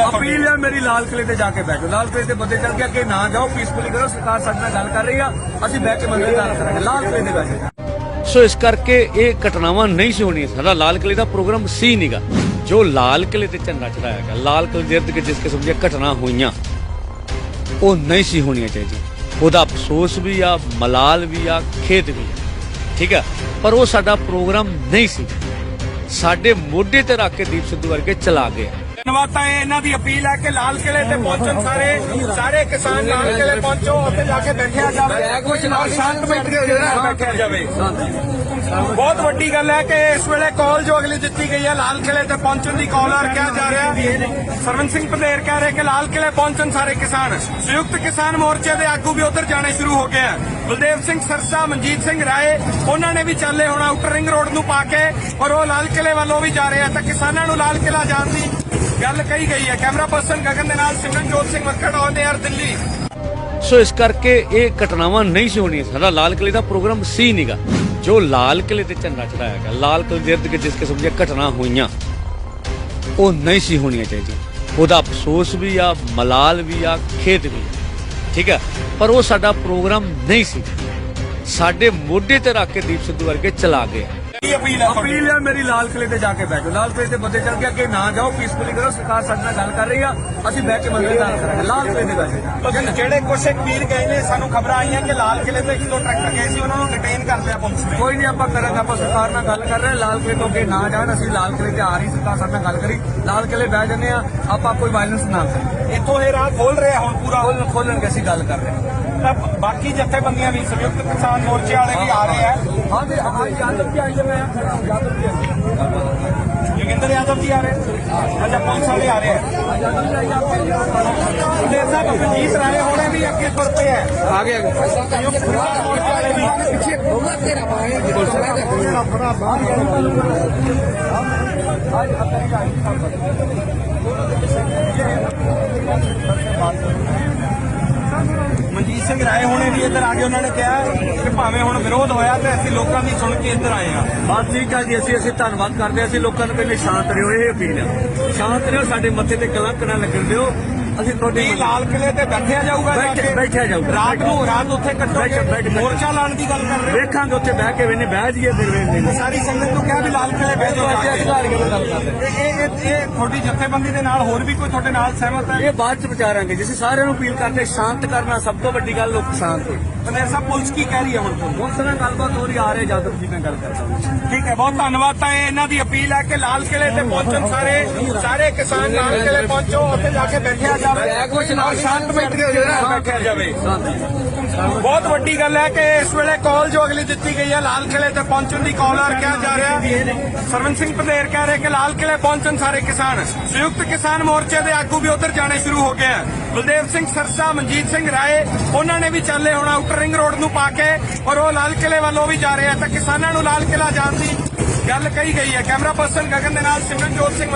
Appeal ਹੈ ਤੁਹਾਡੀ? Appeal ਹੈ ਮੇਰੀ ਲਾਲ ਕਿਲੇ ਤੇ ਜਾ ਕੇ ਬੈਠੋ ਲਾਲ ਕਿਲੇ ਤੇ ਬੰਦੇ ਚੱਲ ਕੇ ਅੱਗੇ ਨਾ ਜਾਓ ਪੀਸਫੁਲੀ ਕਰੋ ਸਰਕਾਰ ਸਾਡੇ ਨਾਲ ਗੱਲ ਕਰ ਰਹੀ ਆ ਅਸੀਂ ਬੈਠ ਕੇ ਮੰਦਰ ਗੱਲ ਕਰਾਂਗੇ। ਲਾਲ ਕਿਲੇ ਤੇ ਬੈਠੋ ਸੋ ਇਸ ਕਰਕੇ ਇਹ ਘਟਨਾਵਾਂ ਨਹੀਂ ਸੀ ਹੋਣੀਆਂ। ਸਾਡਾ ਲਾਲ ਕਿਲੇ ਦਾ ਪ੍ਰੋਗਰਾਮ ਸੀ ਨੀਗਾ। ਜੋ ਲਾਲ ਕਿਲੇ ਤੇ ਝੰਡਾ ਚੜਾਇਆ ਗਿਆ ਲਾਲ ਕਿਲੇ ਦੇ ਇਰਦ ਜਿਸ ਕਿਸਮ ਦੀਆਂ ਘਟਨਾ ਹੋਈਆਂ ਉਹ ਨਹੀਂ ਸੀ ਹੋਣੀਆਂ ਚਾਹੀਦੀਆਂ। ਉਹਦਾ ਅਫਸੋਸ ਵੀ ਆ ਮਲਾਲ ਵੀ ਆ ਖੇਦ ਵੀ ਆ। ਠੀਕ ਆ? ਪਰ ਉਹ ਸਾਡਾ ਪ੍ਰੋਗਰਾਮ ਨਹੀਂ ਸੀ। ਸਾਡੇ ਮੋਢੇ ਤੇ ਰੱਖ ਕੇ ਦੀਪ ਸਿੱਧੂ ਵਰਗੇ ਚਲਾ ਗਏ ਧੰਨਵਾਦ, ਤਾਂ ਇਹਨਾਂ ਦੀ ਅਪੀਲ ਹੈ ਕਿ ਲਾਲ ਕਿਲੇ ਤੇ ਪਹੁੰਚਣ ਸਾਰੇ ਸਾਰੇ ਕਿਸਾਨ ਲਾਲ ਕਿਲੇ ਪਹੁੰਚੋ, ਉੱਥੇ ਜਾ ਕੇ ਬੈਠਿਆ ਜਾਵੇ ਔਰ ਸ਼ਾਂਤਮਈ ਤਰੀਕੇ ਬੈਠਿਆ ਜਾਵੇ। ਬਹੁਤ ਵੱਡੀ ਗੱਲ ਹੈ ਕਿ ਇਸ ਵੇਲੇ ਕਾਲ ਜੋ ਅਗਲੀ ਦਿੱਤੀ ਗਈ ਹੈ, ਲਾਲ ਕਿਲੇ ਤੇ ਪਹੁੰਚਣ ਦੀ ਕਾਲ ਆ ਕਿਹਾ ਜਾ ਰਿਹਾ ਸਰਵਨ ਸਿੰਘ ਪੰਧੇਰ ਕਹਿ ਰਹੇ ਕਿ ਲਾਲ ਕਿਲੇ ਪਹੁੰਚਣ ਸਾਰੇ ਕਿਸਾਨ, ਸੰਯੁਕਤ ਕਿਸਾਨ ਮੋਰਚੇ ਦੇ ਆਗੂ ਵੀ ਉਧਰ ਜਾਣੇ ਸ਼ੁਰੂ ਹੋ ਗਏ ਹੈ। ਬਲਦੇਵ ਸਿੰਘ ਸਰਸਾ, ਮਨਜੀਤ ਸਿੰਘ ਰਾਏ, ਉਹਨਾਂ ਨੇ ਵੀ ਚੱਲੇ ਹੋਣਾ ਆਊਟਰ ਰਿੰਗ ਰੋਡ ਨੂੰ ਪਾ ਕੇ, ਔਰ ਉਹ ਲਾਲ ਕਿਲੇ ਵੱਲੋਂ ਵੀ ਜਾ ਰਹੇ ਆ ਤਾਂ ਕਿਸਾਨਾਂ ਨੂੰ ਲਾਲ ਕਿਲਾ ਜਾਣ ਦੀ ਗੱਲ ਕਹੀ ਗਈ ਹੈ। ਕੈਮਰਾ ਪਰਸਨ ਗਗਨ ਦੇ ਨਾਲ Simranjot Singh Makkar on air Delhi. So ਇਸ ਕਰਕੇ ਇਹ ਘਟਨਾਵਾਂ ਨਹੀਂ ਸੀ ਹੋਣੀਆਂ ਸਾਡਾ ਲਾਲ ਕਿਲੇ ਦਾ ਪ੍ਰੋਗਰਾਮ ਸੀ ਨੀਗਾ ਜੋ ਲਾਲ ਕਿਲੇ ਤੇ ਝੰਡਾ ਚੜਾਇਆ ਗਿਆ, ਲਾਲ ਕਿਲੇ ਦੇ ਇਰਦ ਜਿਸ ਕਿਸਮ ਦੀਆਂ ਘਟਨਾ ਹੋਈਆਂ, ਉਹ ਨਹੀਂ ਸੀ ਹੋਣੀਆਂ ਚਾਹੀਦੀਆਂ। ਉਹਦਾ ਅਫਸੋਸ ਵੀ ਆ, ਮਲਾਲ ਵੀ ਆ ਖੇਦ ਵੀ ਠੀਕ ਹੈ ਪਰ ਉਹ ਸਾਡਾ ਪ੍ਰੋਗਰਾਮ ਨਹੀਂ ਸੀ। ਸਾਡੇ ਮੋਢੇ ਤੇ ਰੱਖ ਕੇ ਦੀਪ ਸਿੱਧੂ ਵਰਗੇ ਚਲਾ ਗਏ ਕੀ ਅਪੀਲ ਹੈ? ਅਪੀਲ ਹੈ ਮੇਰੀ ਲਾਲ ਕਿਲੇ ਤੇ ਜਾ ਕੇ ਬੈਠੋ ਲਾਲ ਕਿਲੇ ਤੇ ਬੰਦੇ ਚੱਲ ਕੇ ਅੱਗੇ ਨਾ ਜਾਓ ਪੀਸਫੁਲੀ ਕਰੋ। ਸਰਕਾਰ ਸਾਡੇ ਨਾਲ ਗੱਲ ਕਰ ਰਹੀ ਆ। ਅਸੀਂ ਬੈਠ ਕੇ ਮੰਦਰ ਗੱਲ ਕਰਾਂਗੇ। ਲਾਲ ਕਿਲੇ ਤੇ ਬੈਠੋ ਤਾਂ ਜਿਹੜੇ ਕੁਛ ਵੀਰ ਗਏ ਨੇ ਸਾਨੂੰ ਖਬਰਾਂ ਆਈਆਂ ਕਿ ਲਾਲ ਕਿਲੇ ਤੇ ਇੱਕ ਦੋ ਟਰੈਕਟਰ ਗਏ ਸੀ ਉਹਨਾਂ ਨੂੰ ਡਿਟੇਨ ਕਰ ਲਿਆ ਪੁਲਿਸ ਨੇ। ਕੋਈ ਨਹੀਂ ਆਪਾਂ ਕਰਾਂਗੇ ਆਪਾਂ ਸਰਕਾਰ ਨਾਲ ਗੱਲ ਕਰ ਰਹੇ ਲਾਲ ਕਿਲੇ ਤੋਂ ਅੱਗੇ ਨਾ ਜਾਣ ਅਸੀਂ ਲਾਲ ਕਿਲੇ ਤੇ ਆ ਰਹੀ ਸਰਕਾਰ ਸਾਡੇ ਨਾਲ ਗੱਲ ਕਰੀ। ਲਾਲ ਕਿਲੇ ਬਹਿ ਜੰਨੇ ਆ ਆਪਾਂ ਕੋਈ ਵਾਇਲੈਂਸ ਨਾ ਕਰੀਏ। ਇੱਥੋਂ ਇਹ ਰਾਹ ਖੋਲ ਰਿਹਾ ਹੁਣ ਪੂਰਾ? ਖੋਲਣ ਖੋਲਣ ਕੇ ਅਸੀਂ ਗੱਲ ਕਰ ਰਹੇ ਹਾਂ। ਤਾਂ ਬਾਕੀ ਜਥੇਬੰਦੀਆਂ ਵੀ ਸੰਯੁਕਤ ਕਿਸਾਨ ਮੋਰਚੇ ਵਾਲੇ ਵੀ ਆ ਰਹੇ ਆ। ਹਾਂ ਜੀ ਆਈ ਜਮੇ ਯਾਦਵ ਜੀ ਜੋਗਿੰਦਰ ਯਾਦਵ ਜੀ ਆ ਰਹੇ ਅੱਛਾ ਪੁਲਿਸ ਵਾਲੇ ਆ ਰਹੇ ਆ ਦੇ ਸਾਹਿਬ ਮਨਜੀਤ ਰਾਏ ਹੋਣੇ ਵੀ ਅੱਗੇ ਤੁਰ ਪਏ ਆ ਆ ਗਏ ਸੰਯੁਕਤ ਕਿਸਾਨ ਮੋਰਚੇ ਵਾਲੇ ਵੀ ਮਨਜੀਤ ਸਿੰਘ ਰਾਏ ਹੋਣੇ ਵੀ ਇੱਧਰ ਆ ਕੇ ਉਹਨਾਂ ਨੇ ਕਿਹਾ ਕਿ ਭਾਵੇਂ ਹੁਣ ਵਿਰੋਧ ਹੋਇਆ ਤੇ ਅਸੀਂ ਲੋਕਾਂ ਦੀ ਸੁਣ ਕੇ ਇੱਧਰ ਆਏ ਆ ਬਸ ਠੀਕ ਆ ਜੀ, ਅਸੀਂ ਅਸੀਂ ਧੰਨਵਾਦ ਕਰਦੇ ਹਾਂ। ਅਸੀਂ ਲੋਕਾਂ ਨੂੰ ਕਹਿੰਦੇ ਸ਼ਾਂਤ ਰਹੋ, ਇਹ ਅਪੀਲ ਆ ਸ਼ਾਂਤ ਰਹੋ, ਸਾਡੇ ਮੱਥੇ ਤੇ ਕਲੰਕ ਨਾ ਲੱਗਣ ਦਿਓ। ਅਸੀਂ ਤੁਹਾਡੀ ਨਹੀਂ ਲਾਲ ਕਿਲੇ ਤੇ ਬੈਠਿਆ ਜਾਊਗਾ ਜਾ ਬੈਠ- ਕੇ? ਬੈਠਿਆ ਜਾਊਗਾ। ਰਾਤ ਨੂੰ ਰਾਤ ਉੱਥੇ ਬੈਠ- ਬੈਠ- ਕੱਟੋਗੇ ਮੋਰਚਾ ਲਾਉਣ ਦੀ ਗੱਲ ਕਰ ਰਹੇ ਵੇਖਾਂਗੇ ਉੱਥੇ ਬਹਿ ਕੇ ਵੇਨੇ ਬਹਿ ਜਾਈਏ ਫਿਰ ਵੇਖਦੇ ਸਾਰੀ ਸੰਗਤ ਨੂੰ ਕਿਹਾ ਵੀ ਲਾਲ ਕਿਲੇ ਬਹਿ ਜਾਓ ਜਾ ਕੇ। ਇਹ ਇਹ ਇਹ- ਇਹ ਤੁਹਾਡੀ ਜਥੇਬੰਦੀ ਦੇ ਨਾਲ ਹੋਰ ਵੀ ਕੋਈ ਤੁਹਾਡੇ ਨਾਲ ਸਹਿਮਤ ਹੈ? ਇਹ ਬਾਅਦ ਚ ਵਿਚਾਰਾਂਗੇ ਜਿਵੇਂ ਸਾਰਿਆਂ ਨੂੰ ਅਪੀਲ ਕਰਦੇ ਸ਼ਾਂਤ ਕਰਨਾ ਸਭ ਤੋਂ ਵੱਡੀ ਗੱਲ ਲੋਕ ਸ਼ਾਂਤ ਹੋਣ। ਪੰਦੇਰ ਸਾਹਿਬ ਪੁਲਿਸ ਕੀ ਕਹਿ ਰਹੀ ਹੈ ਹੁਣ ਤੁਹਾਨੂੰ? ਉਸ ਨਾਲ ਗੱਲਬਾਤ ਹੋ ਰਹੀ ਆ ਰਹੇ ਜਾਦਵ ਜੀ ਨਾਲ ਗੱਲ ਕਰਦਾ ਠੀਕ ਹੈ ਬਹੁਤ ਧੰਨਵਾਦ। ਤਾਂ ਇਹ ਇਹਨਾਂ ਦੀ ਅਪੀਲ ਹੈ ਕਿ ਲਾਲ ਕਿਲੇ ਤੇ ਪਹੁੰਚਣ ਸਾਰੇ ਸਾਰੇ ਕਿਸਾਨ ਲਾਲ ਕਿਲੇ ਪਹੁੰਚੋ ਉੱਥੇ ਜਾ ਕੇ ਬੈਠਿਆ ਜਾਵੇ ਔਰ ਬੈਠਿਆ ਜਾਵੇ। ਬਹੁਤ ਵੱਡੀ ਗੱਲ ਹੈ ਕਿ ਇਸ ਵੇਲੇ ਕਾਲ ਜੋ ਅਗਲੀ ਦਿੱਤੀ ਗਈ ਹੈ ਲਾਲ ਕਿਲੇ ਤੇ ਪਹੁੰਚਣ ਦੀ ਕਾਲ ਆ ਕਿਹਾ ਜਾ ਰਿਹਾ। ਸਰਵਨ ਸਿੰਘ ਪੰਧੇਰ ਕਹਿ ਰਹੇ ਕਿ ਲਾਲ ਕਿਲੇ ਪਹੁੰਚਣ ਸਾਰੇ ਕਿਸਾਨ ਸੰਯੁਕਤ ਕਿਸਾਨ ਮੋਰਚੇ ਦੇ ਆਗੂ ਵੀ ਉਧਰ ਜਾਣੇ ਸ਼ੁਰੂ ਹੋ ਗਏ ਬਲਦੇਵ ਸਿੰਘ ਸਰਸਾ ਮਨਜੀਤ ਸਿੰਘ ਰਾਏ ਉਹਨਾਂ ਨੇ ਵੀ ਚੱਲੇ ਹੋਣਾ ਆਊਟਰ ਰਿੰਗ ਰੋਡ ਨੂੰ ਪਾ ਕੇ ਔਰ ਉਹ ਲਾਲ ਕਿਲੇ ਵੱਲੋਂ ਵੀ ਜਾ ਰਹੇ ਆ। ਤਾਂ ਕਿਸਾਨਾਂ ਨੂੰ ਲਾਲ ਕਿਲਾ ਜਾਣ ਦੀ ਗੱਲ ਕਹੀ ਗਈ ਹੈ। ਕੈਮਰਾ ਪਰਸਨ ਗਗਨ ਦੇ ਨਾਲ ਸਿਮਰਨਜੋਤ ਸਿੰਘ